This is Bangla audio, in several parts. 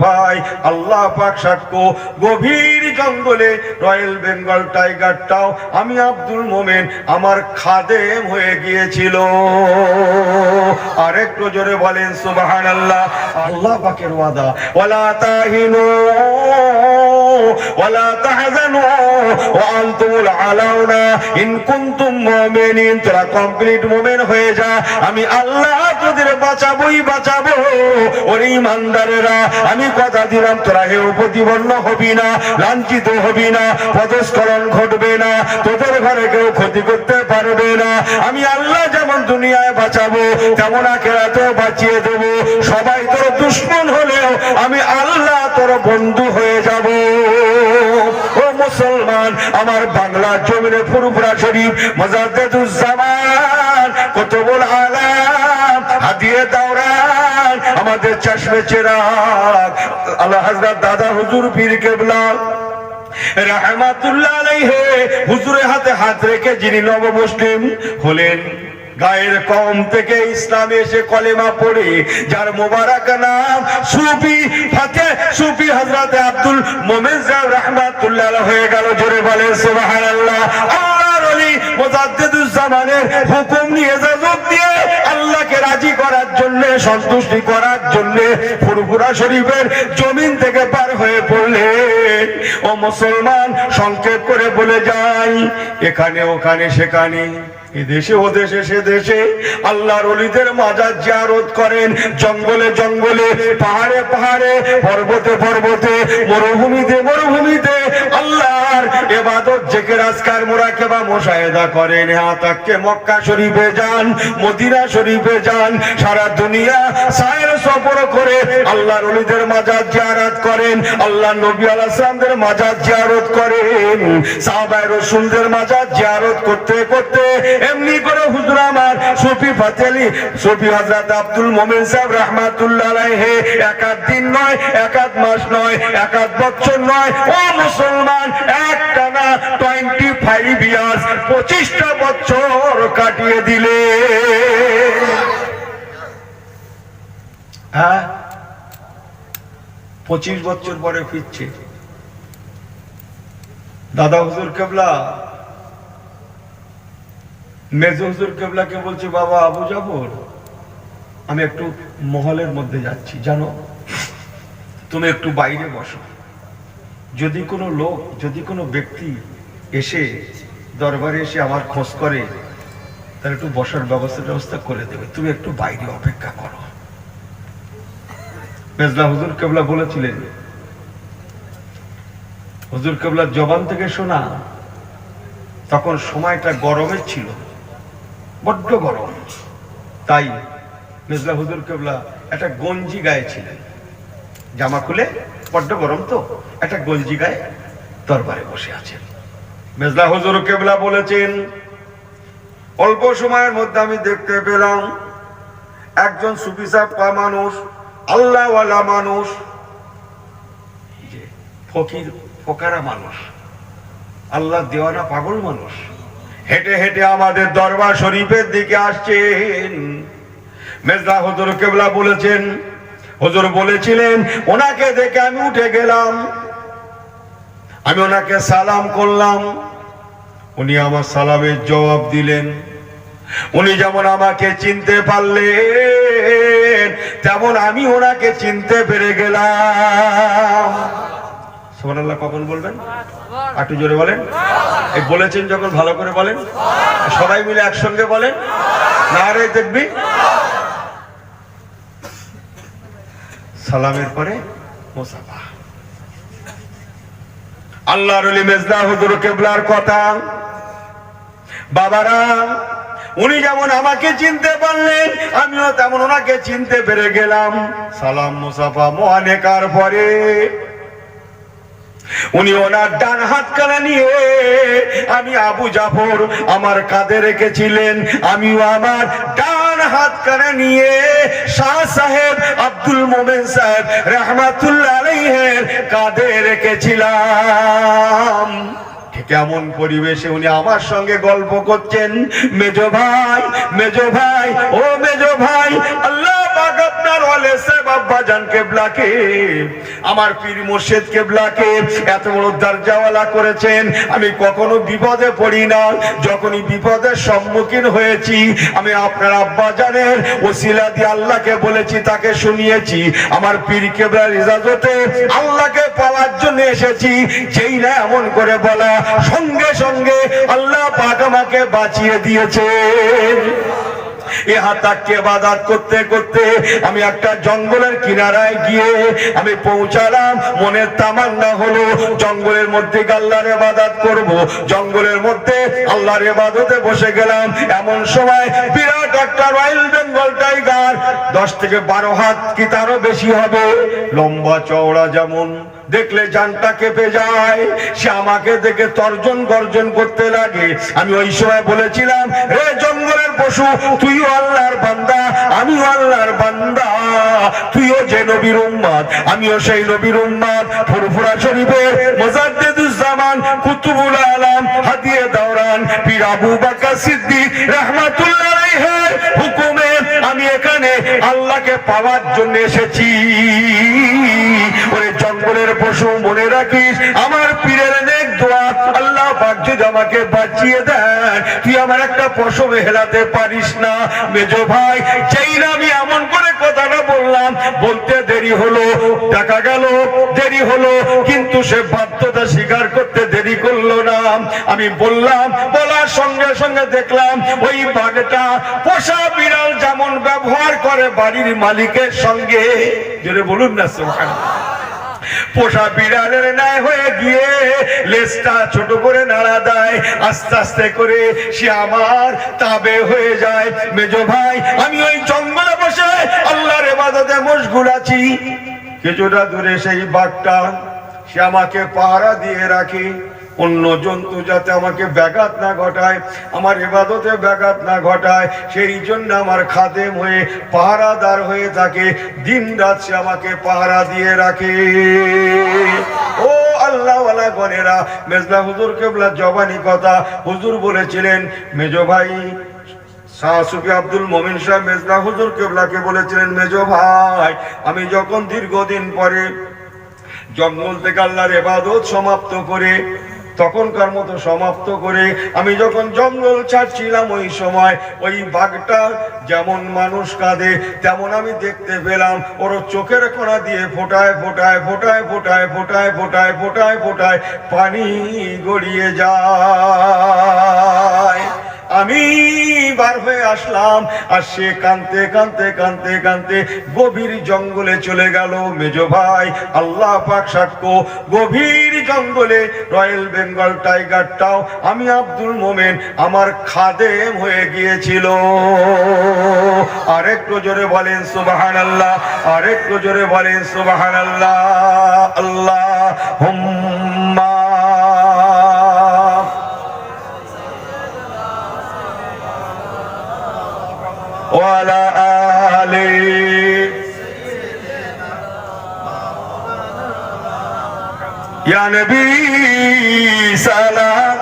ভাই আল্লাহ পাক সাক্ষ্য গভীর জঙ্গলে রয়্যাল বেঙ্গল টাইগারটাও আমি আব্দুল মোমেন, আমার খাদেম হয়ে গিয়েছিল। আর একটু জোরে বলেন সুবাহান আল্লাহ আল্লাহ পাকের ওয়াদা, ওয়ালা তাহিনু হয়ে আমি আল্লাহ তোদের বাঁচাবই বাঁচাবো। ওরে ইমানদারেরা, আমি কথা দিলাম, তোরা হেউ প্রতিবন্ন হবি না। লাঞ্ছিত হবি না, পদস্খলন ঘটবে না, তোদের ঘরে কেউ ক্ষতি করতে পারবে না। আমি আল্লাহ যেমন দুনিয়ায় বাঁচাবো, তেমন আখেরাতেও বাঁচিয়ে দেবো। সবাই তোর দুশ্মন হলেও আমি আল্লাহ তোর বন্ধু হয়ে যাব। ও মুসলমান, আমার বাংলা জমিনে ফুরফুরা শরীফ মজাদুজ্জামান কত বল আলাম, হাদিয়ে দাওরান, আমাদের চশমে চেরাগ। আল্লাহ হযরত দাদা হুজুর পীর কেবলা। রাহমাতুল্লাহ আলাইহি হুজুরের হাতে হাত রেখে যিনি নব মুসলিম হলেন। গায়ের কম থেকে ইসলামে এসে কলেমা পড়ে, যার মোবারক নাম সুফি ফাতে, সুফি হযরত আব্দুল মোমেন সাহেব রাহমাতুল্লাহ হয়ে গেল। জোরে মুজাদ্দিদুজ্জামানের হুকুম দিয়ে রাজি করার জন্য, সন্তুষ্টি করার শরীফের জমিন থেকে পার হয়ে ও মুসলমান সংক্ষেপ করে বলে যাই এখানে, ওখানে, সেখানে। এ দেশে ও দেশে, সে দেশে আল্লাহর অলিদের মাজার জিয়ারত করেন। জঙ্গলে জঙ্গলে, পাহাড়ে পাহাড়ে, পর্বতে পর্বতে, মরুভূমিতে মরুভূমিতে আল্লাহর এবাদত জেকে রাজকার মোরাকেবা মোশাহেদা করেন। হাতাককে মক্কা শরীফে যান, মদিনা শরীফে যান, সারা দুনিয়া সায়ের সফর করে আল্লাহর অলিদের মাজার জিয়ারত করেন আল্লাহ নবী আলাইহিসসালামদের মাজার জিয়ারত করেন। সাহাবায়ে রাসূলদের মাজার জিয়ারত করতে করতে এমনি করে হুজুর আমার সুফি ফাতেলি সুফি হযরত আব্দুল মোমিন সাহেব রাহমাতুল্লাহ আলাইহি একাত দিন নয় একাত মাস নয় একাত বছর নয়, ও মুসলমান একটানা 25 ইয়ার্স 25টা বছর কাটিয়ে দিলে। হ্যাঁ? পঁচিশ বছর পরে ফিরছে। দাদা হুজুর কেবলা? মেজ হুজুর কেবলাকে বলছে, বাবা, আবু জাফর, আমি একটু মহলের মধ্যে যাচ্ছি, জানো? তুমি একটু বাইরে বসো। যদি কোনো লোক, যদি কোনো ব্যক্তি এসে দরবারে এসে আমার খোঁজ করে, তাহলে একটু বসার ব্যবস্থা ব্যবস্থা করে দেবে। তুমি একটু বাইরে অপেক্ষা করো। মেজলা হুজুর কেবলা বলেছিলেন, হুজুর কেবলার জবান থেকে শোনা, তখন সময়টা গরমের ছিল, বড্ড গরম। তাই মেজলা হুজুর কেবলা একটা গঞ্জি গায়ে ছিলেন জামা খুলে বড্ড গরম তো, একটা গঞ্জি গায়ে দরবারে বসে আছেন মেজলা হুজুর কেবলা বলেছেন, অল্প সময়ের মধ্যে আমি দেখতে পেলাম, একজন সুফিসা পা মানুষ, আল্লাহওয়ালা মানুষ ফকির, ফকারা মানুষ আল্লাহ দেওয়ানা পাগল মানুষ, হেঁটে হেঁটে আমাদের দরবার শরীফের দিকে আসছেন। মেজলা হজর কেবলা বলেছেন হজর বলেছিলেন, ওনাকে দেখে আমি উঠে গেলাম। আমি ওনাকে সালাম করলাম। উনি আমার সালামের জবাব দিলেন। উনি যেমন আমাকে চিনতে পারলেন, তেমন আমি ওনাকে চিনতে পেরে গেলাম। সোমানাল্লাহ কখন বলবেন? একটু জোরে বলেন। এই বলেছেন যখন, ভালো করে বলেন। সবাই মিলে একসঙ্গে বলেন। না রে, দেখবি? সালামের পরে মোসাফা। আল্লাহর আলী মেজদা হুজুর কেবলার কথা। বাবারা, উনি যেমন আমাকে চিনতে পারলেন, আমিও তেমন ওনাকে চিনতে পেরে গেলাম। সালাম মুসাফা মহানেকার পরে। উনি ওনার ডান হাত কানা নিয়ে আমি আবু জাফর আমার কাঁধে রেখেছিলেন। আমিও আমার ডান হাত কানা নিয়ে শাহ সাহেব আব্দুল মোমেন সাহেব রহমাতুল্লাহ আলাইহের কাঁধে রেখেছিলাম। কেমন পরিবেশে উনি আমার সঙ্গে গল্প করছেন। মেজো ভাই মেজো ভাই, ও মেজো ভাই, আল্লাহ পাক আপনার দিয়ে আল্লাহকে বলেছি, তাকে শুনিয়েছি। আমার পীর কেবলার ইজাজতে আল্লাহকে পাওয়ার জন্য এসেছি। যেই না এমন করে বলা, সঙ্গে সঙ্গে আল্লাহ পাক আমাকে বাঁচিয়ে দিয়েছে। করতে করতে আমি একটা জঙ্গলের কিনারায় গিয়ে আমি পৌঁছালাম। মনের তামান্না হলো, জঙ্গলের মধ্যে আল্লাহর ইবাদত করব। জঙ্গলের মধ্যে বসে গেলাম। এমন সময় বিরাট একটা রয়্যাল বেঙ্গল টাইগার, দশ থেকে বারো হাত কি তারও বেশি হবে? লম্বা চওড়া যেমন দেখলে জানটা কেঁপে যায়। সে আমাকে দেখে তর্জন গর্জন করতে লাগে। আমি ওই সময় বলেছিলাম রে জঙ্গলের পশু, তুইও আল্লাহর বান্দা, আমিও আল্লাহর বান্দা। তুইও যে নবীর উম্মাদ আমিও সেই নবীর উম্মাদ ফুরফুরা শরীফে মোজাদ্দেদুজ্জামান কুতুবুল আলাম হাদিয়ে দাওরান পীর আবু বাক্কা সিদ্দিক রাহমাতুল্লাহ আলাইহির হুকুমে, আমি এখানে আল্লাহকে পাওয়ার জন্য এসেছি। ওরে জঙ্গলের পশু মনে রাখিস, আমার পীরের নেক দোয়া, আল্লাহ পাক যদি আমাকে বাঁচিয়ে দেন, তুই আমার একটা পশম হেলাতে পারিস না। মেজো ভাই, যেই না আমি এমন করে কথাটা বললাম, বলতে দেরি হলো, দেখা গেল, দেরি হলো, কিন্তু সে বাধ্যতা স্বীকার করতে দেরি করল না। আমি বললাম, বলার সঙ্গে সঙ্গে দেখলাম, ওই বাঘটা পোষা বিড়াল যেমন ব্যবহার করে বাড়ির মালিকের সঙ্গে। জোরে বলুন না সোহান পোষা বিড়ালের ন্যায় হয়ে গিয়ে লেজটা ছোট করে নাড়া দেয়। আস্তে আস্তে করে সে আমার তাবে হয়ে যায়। মেজ ভাই, আমি ওই জঙ্গলে বসে আল্লাহর এবাদতে মশগুল আছি। কিছুটা দূরে সেই বাঘটা, সে আমাকে পাহারা দিয়ে রাখে। অন্য জন্তু যাতে আমাকে ব্যাঘাত না ঘটায়, আমার এবাদতে ব্যাঘাত না ঘটায়, সেই জন্য আমার খাদেম হয়ে পাহারাদার হয়ে থাকে, দিন রাত সে আমাকে পাহারা দিয়ে রাখে। ও আল্লাহওয়ালা গনেরা মেজলা হুজুর কেবলা জবানি কথা হুজুর বলেছিলেন, মেজ ভাই, শাহ সুফি আব্দুল মমিন সাহেব মেজলা হুজুর কেবলাকে বলেছিলেন, মেজো ভাই, আমি যখন দীর্ঘদিন পরে জঙ্গল থেকে আল্লাহর এবাদত সমাপ্ত করে তখনকার মতো সমাপ্ত করে আমি যখন জঙ্গল ছাড়ছিলাম ওই সময়, ওই বাঘটা যেমন মানুষ কাঁদে, তেমন আমি দেখতে পেলাম, ওর চোখের কোনা দিয়ে ফোটায় ফোটায় ফোটায় ফোটায় ফোটায় ফোটায় ফোটায় ফোটায় পানি গড়িয়ে যায়। আমি বার হয়ে আসলাম, আর সে কানতে কানতে কানতে কানতে গভীর জঙ্গলে চলে গেল মেজ ভাই। আল্লাহ পাক সাক্ষ্য, গভীর জঙ্গলে রয়্যাল বেঙ্গল টাইগারটাও আমি আব্দুল মোমেন, আমার খাদেম হয়ে গিয়েছিল। আরেকটু জোরে বলেন সুবাহান আল্লাহ আরেকটু জোরে বলেন সুবাহান আল্লাহ আল্লাহ وعلى آله يا نبي سلام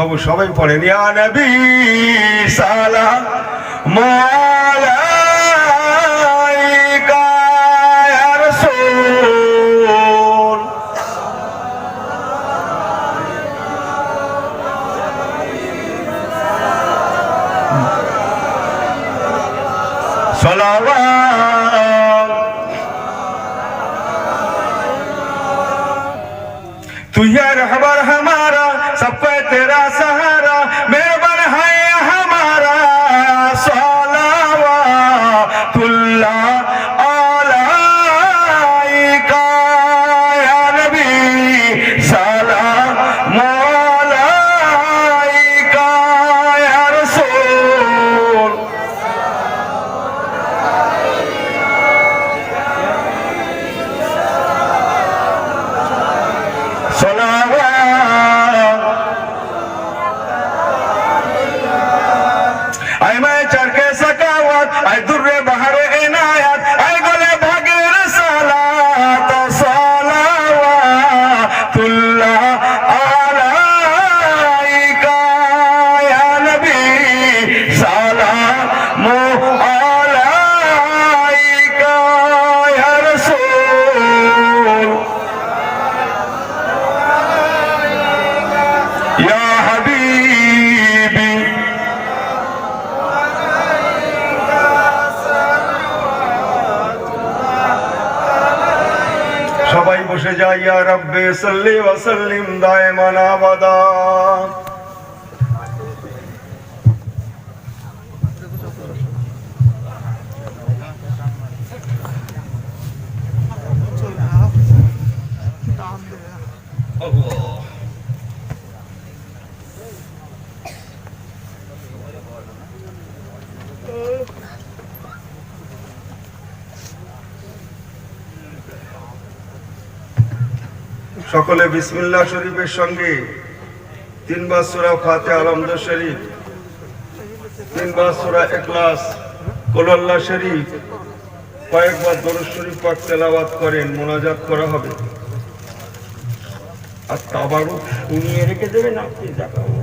বাবু সবাই পড়েন তুই আর হবার হামারা সব তেরা উঠে যায় ইয়া রব্বে সাল্লি ওয়া সাল্লিম সকলে বিসমিল্লা শরীফের সঙ্গে তিনবার সুরা ফাতে আলমদ শরীফ, তিনবার সুরা একলাস কোলাল্লা শরীফ, কয়েকবার দরুদ শরীফ পাক তেলাবাদ করেন, মোনাজাত করা হবে। আর তাবারুক শুনিয়ে রেখে দেবেন, আপনি দেখাবো